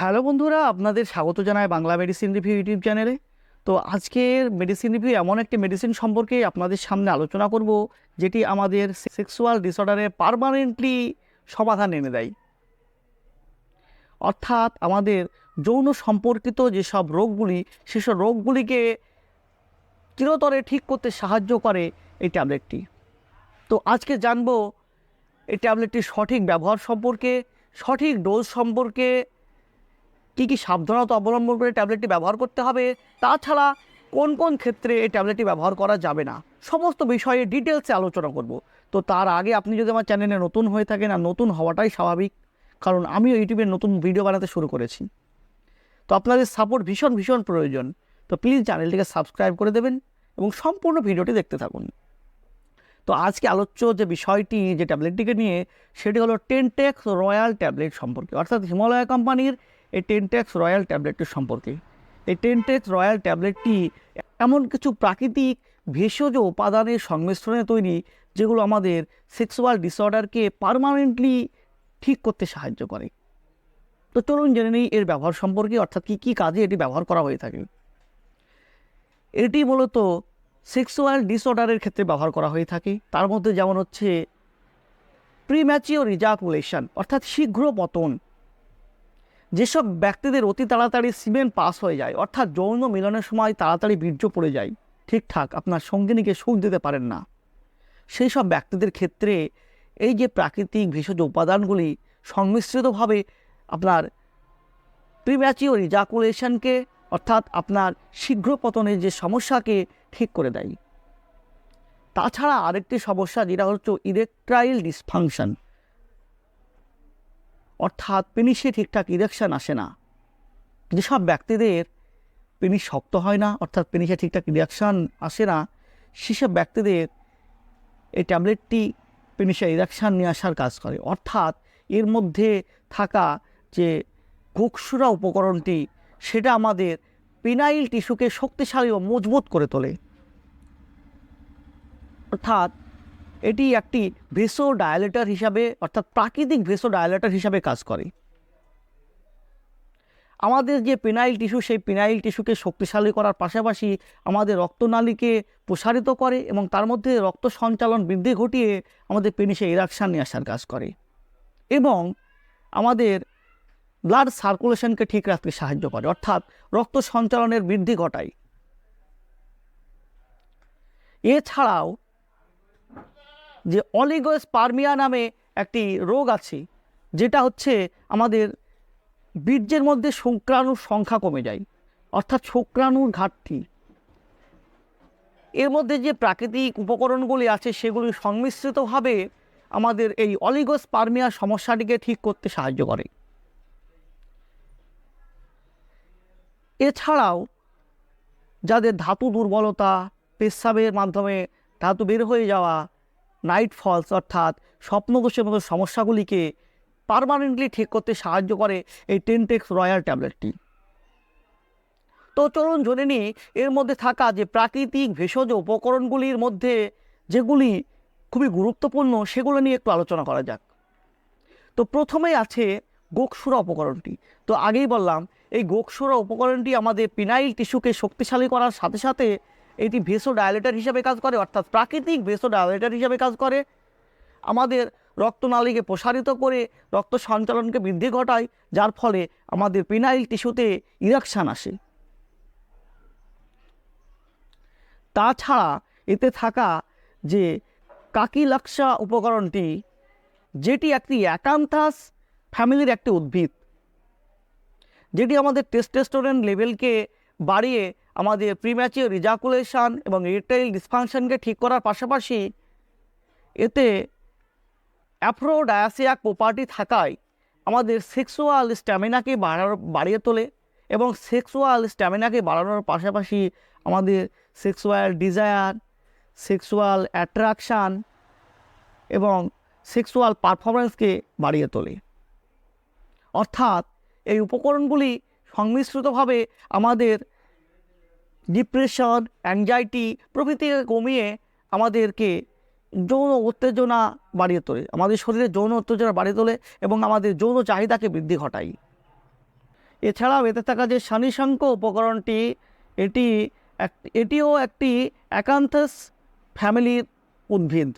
Hello বন্ধুরা, আপনাদের স্বাগত জানায় বাংলা মেডিসিন রিভিউ ইউটিউব চ্যানেলে তো আজকের মেডিসিন রিভিউ এমন একটি মেডিসিন সম্পর্কে আপনাদের সামনে আলোচনা করব, যেটি আমাদের সেক্সুয়াল ডিসঅর্ডারে পারমানেন্টলি সমাধান এনে দেয়। অর্থাৎ আমাদের যৌন সম্পর্কিত যেসব রোগগুলি, সেসব রোগগুলিকে চিরতরে ঠিক করতে সাহায্য করে এই ট্যাবলেটটি। তো আজকে জানব, এই ট্যাবলেটটির সঠিক ব্যবহার সম্পর্কে, সঠিক ডোজ সম্পর্কে কী কী সাবধানতা অবলম্বন করে ট্যাবলেটটি ব্যবহার করতে হবে? তাছাড়া কোন কোন ক্ষেত্রে এই ট্যাবলেটটি ব্যবহার করা যাবে না? সমস্ত বিষয়ে ডিটেলসে আলোচনা করব। তো তার আগে আপনি যদি আমার চ্যানেলে নতুন হয়ে থাকেন আর নতুন হওয়াটাই স্বাভাবিক, কারণ আমিও ইউটিউবে নতুন ভিডিও বানাতে শুরু করেছি। তো আপনাদের সাপোর্ট ভীষণ ভীষণ প্রয়োজন। তো প্লিজ চ্যানেলটিকে সাবস্ক্রাইব করে দেবেন এবং সম্পূর্ণ ভিডিওটি দেখতে থাকুন। তো আজকে আলোচ্য যে বিষয়টি, যে ট্যাবলেটটিকে নিয়ে, সেটি হলো টেনটেক্স রয়্যাল ট্যাবলেট সম্পর্কে, অর্থাৎ হিমালয়া কোম্পানির এই টেনটেক্স রয়্যাল ট্যাবলেটটি সম্পর্কে। এই টেনটেক্স রয়্যাল ট্যাবলেটটি এমন কিছু প্রাকৃতিক ভেষজ উপাদানের সংমিশ্রণে তৈরি, যেগুলো আমাদের সেক্সুয়াল ডিসঅর্ডারকে পারমানেন্টলি ঠিক করতে সাহায্য করে। তো চলুন জেনে নিই এর ব্যবহার সম্পর্কে, অর্থাৎ কী কী কাজে এটি ব্যবহার করা হয়ে থাকে। এটি মূলত সেক্সুয়াল ডিসঅর্ডারের ক্ষেত্রে ব্যবহার করা হয়ে থাকে। তার মধ্যে যেমন হচ্ছে প্রিম্যাচিওর রিজাকুলেশন অর্থাৎ শীঘ্র পতন। যেসব ব্যক্তিদের অতি তাড়াতাড়ি সিমেন্ট পাস হয়ে যায়, অর্থাৎ যৌন মিলনের সময় তাড়াতাড়ি বীর্য পড়ে যায়, ঠিকঠাক আপনার সঙ্গিনীকে সুখ দিতে পারেন না। সেই সব ব্যক্তিদের ক্ষেত্রে এই যে প্রাকৃতিক ভেষজ উপাদানগুলি সংমিশ্রিতভাবে আপনার প্রিম্যাচিওর রিজাকুলেশনকে অর্থাৎ আপনার শীঘ্র পতনের যে সমস্যাকে ঠিক করে দেয়। তাছাড়া আরেকটি সমস্যা যেটা হচ্ছে ইরেকট্রাইল ডিসফাংশন। অর্থাৎ পেনিসে ঠিকঠাক ইরেকশন আসে না। যেসব ব্যক্তিদের পেনিস শক্ত হয় না, অর্থাৎ পেনিসে ঠিকঠাক ইরেকশন আসে না, সেসব ব্যক্তিদের এই ট্যাবলেটটি পেনিসে ইরেকশন নিয়ে আসার কাজ করে। অর্থাৎ এর মধ্যে থাকা যে গোকসুরা উপকরণটি, সেটা আমাদের পিনাইল টিস্যুকে শক্তিশালী ও মজবুত করে তোলে। অর্থাৎ এটি একটি ভেসো ডায়ালেটার হিসাবে, অর্থাৎ প্রাকৃতিক ভেসো ডায়ালেটার হিসাবে কাজ করে। আমাদের যে পেনাইল টিস্যু, সেই পিনাইল টিস্যুকে শক্তিশালী করার পাশাপাশি আমাদের রক্তনালীকে প্রসারিত করে এবং তার মধ্যে রক্ত সঞ্চালন বৃদ্ধি ঘটিয়ে আমাদের পেনিসে ইরাকশান নিয়ে আসার কাজ করে এবং আমাদের ব্লাড সার্কুলেশনকে ঠিক রাখতে সাহায্য করে, অর্থাৎ রক্ত সঞ্চালনের বৃদ্ধি ঘটায়। এছাড়াও যে অলিগোস্পার্মিয়া নামে একটি রোগ আছে, যেটা হচ্ছে আমাদের বীর্যের মধ্যে শুক্রাণুর সংখ্যা কমে যায়, অর্থাৎ শুক্রাণুর ঘাটতি। এর মধ্যে যে প্রাকৃতিক উপকরণগুলি আছে, সেগুলি সংমিশ্রিতভাবে আমাদের এই অলিগোস্পার্মিয়া সমস্যাটিকে ঠিক করতে সাহায্য করে। এছাড়াও যাদের ধাতু দুর্বলতা, পেশাবের মাধ্যমে ধাতু বের হয়ে যাওয়া নাইট ফলস অর্থাৎ স্বপ্নদোষের মতো সমস্যাগুলিকে পারমানেন্টলি ঠিক করতে সাহায্য করে এই টেনটেক্স রয়্যাল ট্যাবলেটটি তো চলুন জেনে নিই, এর মধ্যে থাকা যে প্রাকৃতিক ভেষজ উপকরণগুলির মধ্যে যেগুলি খুবই গুরুত্বপূর্ণ, সেগুলো নিয়ে একটু আলোচনা করা যাক। তো প্রথমেই আছে গোকসুরা উপকরণটি। তো আগেই বললাম, এই গোকসুরা উপকরণটি আমাদের পিনাইল টিস্যুকে শক্তিশালী করার সাথে সাথে এটি ভেসো ডায়ালেটার হিসাবে কাজ করে, অর্থাৎ প্রাকৃতিক ভেসো ডায়ালেটার হিসাবে কাজ করে। আমাদের রক্তনালীকে প্রসারিত করে রক্ত সঞ্চালনকে বৃদ্ধি ঘটায়, যার ফলে আমাদের পিনাইল টিস্যুতে ইরাকশান আসে। তাছাড়া এতে থাকা যে কাকিলাক্সা উপকরণটি, যেটি একটি অ্যাকান্থাস ফ্যামিলির একটি উদ্ভিদ, যেটি আমাদের টেস্টেস্টোরেন লেভেলকে বাড়িয়ে আমাদের প্রিম্যাচিওর রিজাকুলেশান এবং ইরেকটাইল ডিসফাংশনকে ঠিক করার পাশাপাশি এতে অ্যাফ্রোডায়াসিয়াক প্রপার্টি থাকায় আমাদের সেক্সুয়াল স্ট্যামিনাকে বাড়ানো, বাড়িয়ে তোলে এবং সেক্সুয়াল স্ট্যামিনাকে বাড়ানোর পাশাপাশি আমাদের সেক্সুয়াল ডিজায়ার সেক্সুয়াল অ্যাট্রাকশান এবং সেক্সুয়াল পারফরমেন্সকে বাড়িয়ে তোলে। অর্থাৎ এই উপকরণগুলি সংমিশ্রিতভাবে আমাদের ডিপ্রেশন অ্যাংজাইটি প্রভৃতিকে কমিয়ে আমাদেরকে যৌন উত্তেজনা বাড়িয়ে তোলে। আমাদের শরীরে যৌন উত্তেজনা বাড়িয়ে তোলে এবং আমাদের যৌন চাহিদাকে বৃদ্ধি ঘটায়। এছাড়াও এতে থাকা যে শানিশঙ্ক উপকরণটি, এটি এটিও একটি অ্যাকান্থাস ফ্যামিলির উদ্ভিদ।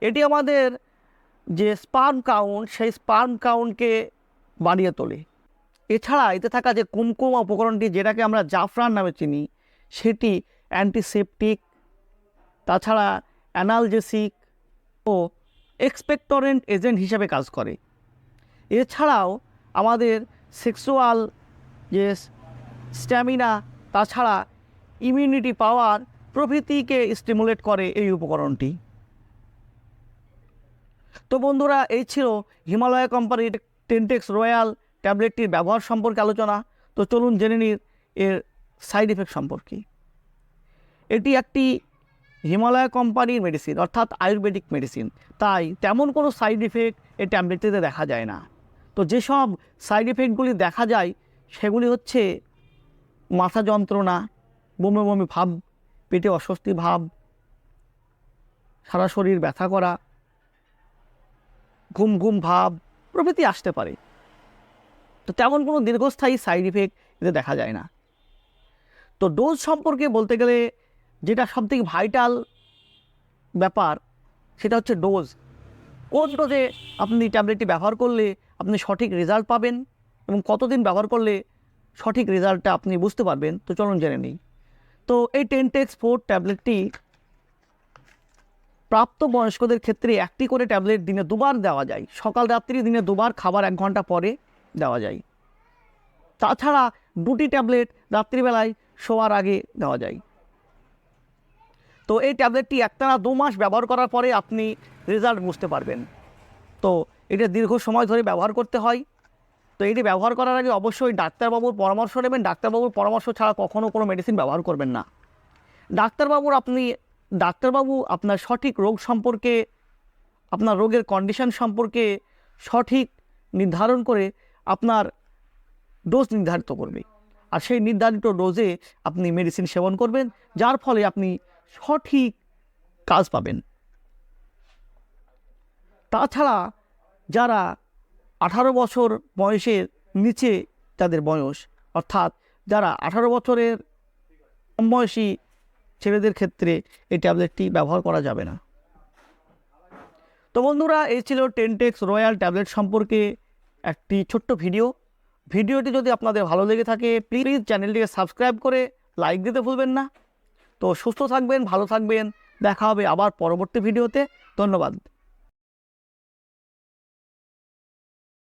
এটি আমাদের যে স্পার্ম কাউন্ট সেই স্পার্ম কাউন্টকে বাড়িয়ে তোলে। এছাড়া এতে থাকা যে কুমকুম উপকরণটি যেটাকে আমরা জাফরান নামে চিনি, সেটি অ্যান্টিসেপটিক তাছাড়া অ্যানালজেসিক ও এক্সপেক্টরেন্ট এজেন্ট হিসাবে কাজ করে। এছাড়াও আমাদের সেক্সুয়াল যে স্ট্যামিনা তাছাড়া ইমিউনিটি পাওয়ার প্রভৃতিকে স্টিমুলেট করে এই উপকরণটি। তো বন্ধুরা, এই ছিল হিমালয় কোম্পানির টেনটেক্স রয়্যাল ট্যাবলেটটির ব্যবহার সম্পর্কে আলোচনা। তো চলুন জেনে নিন এর সাইড এফেক্ট সম্পর্কে। এটি একটি হিমালয় কোম্পানির মেডিসিন অর্থাৎ আয়ুর্বেদিক মেডিসিন তাই তেমন কোনো সাইড ইফেক্ট এই ট্যাবলেটটিতে দেখা যায় না। তো যেসব সাইড ইফেক্টগুলি দেখা যায়, সেগুলি হচ্ছে মাথা যন্ত্রণা, বমি বমি ভাব, পেটে অস্বস্তি ভাব, সারা শরীর ব্যথা করা, ঘুম ঘুম ভাব প্রভৃতি আসতে পারে। তো তেমন কোনো দীর্ঘস্থায়ী সাইড ইফেক্ট এতে দেখা যায় না। তো ডোজ সম্পর্কে বলতে গেলে যেটা সবথেকে ভাইটাল ব্যাপার, সেটা হচ্ছে ডোজ কোন ডোজে আপনি ট্যাবলেটটি ব্যবহার করলে আপনি সঠিক রেজাল্ট পাবেন এবং কতদিন ব্যবহার করলে সঠিক রেজাল্টটা আপনি বুঝতে পারবেন? তো চলুন জেনে নিই। তো এই টেনটেক্স ফোর ট্যাবলেটটি প্রাপ্ত বয়স্কদের ক্ষেত্রে একটি করে ট্যাবলেট দিনে দুবার দেওয়া যায়। সকাল রাত্রি দিনে দুবার, খাবার এক ঘণ্টা পরে। দেওয়া যায়। তাছাড়া দুটি ট্যাবলেট রাত্রিবেলায় শোয়ার আগে দেওয়া যায়। তো এই ট্যাবলেটটি একটানা দু মাস ব্যবহার করার পরে আপনি রেজাল্ট বুঝতে পারবেন। তো এটা দীর্ঘ সময় ধরে ব্যবহার করতে হয়। তো এটি ব্যবহার করার আগে অবশ্যই ডাক্তারবাবুর পরামর্শ নেবেন। ডাক্তারবাবুর পরামর্শ ছাড়া কখনও কোনো মেডিসিন ব্যবহার করবেন না। ডাক্তারবাবুর আপনি, ডাক্তারবাবু আপনার সঠিক রোগ সম্পর্কে, আপনার রোগের কন্ডিশন সম্পর্কে সঠিক নির্ধারণ করে আপনার ডোজ নির্ধারিত করবে। আর সেই নির্ধারিত ডোজে আপনি মেডিসিন সেবন করবেন, যার ফলে আপনি সঠিক কাজ পাবেন। তাছাড়া যারা আঠারো বছর বয়সের নিচে যাদের বয়স, অর্থাৎ যারা আঠারো বছরের কম বয়সী ছেলেদের ক্ষেত্রে এই ট্যাবলেটটি ব্যবহার করা যাবে না। তো বন্ধুরা, এই ছিল টেনটেক্স রয়্যাল ট্যাবলেট সম্পর্কে একটি ছোট্ট ভিডিও। ভিডিওটি যদি আপনাদের ভালো লেগে থাকে প্লিজ চ্যানেলটিকে সাবস্ক্রাইব করে লাইক দিতে ভুলবেন না। তো সুস্থ থাকবেন, ভালো থাকবেন। দেখা হবে আবার পরবর্তী ভিডিওতে। ধন্যবাদ।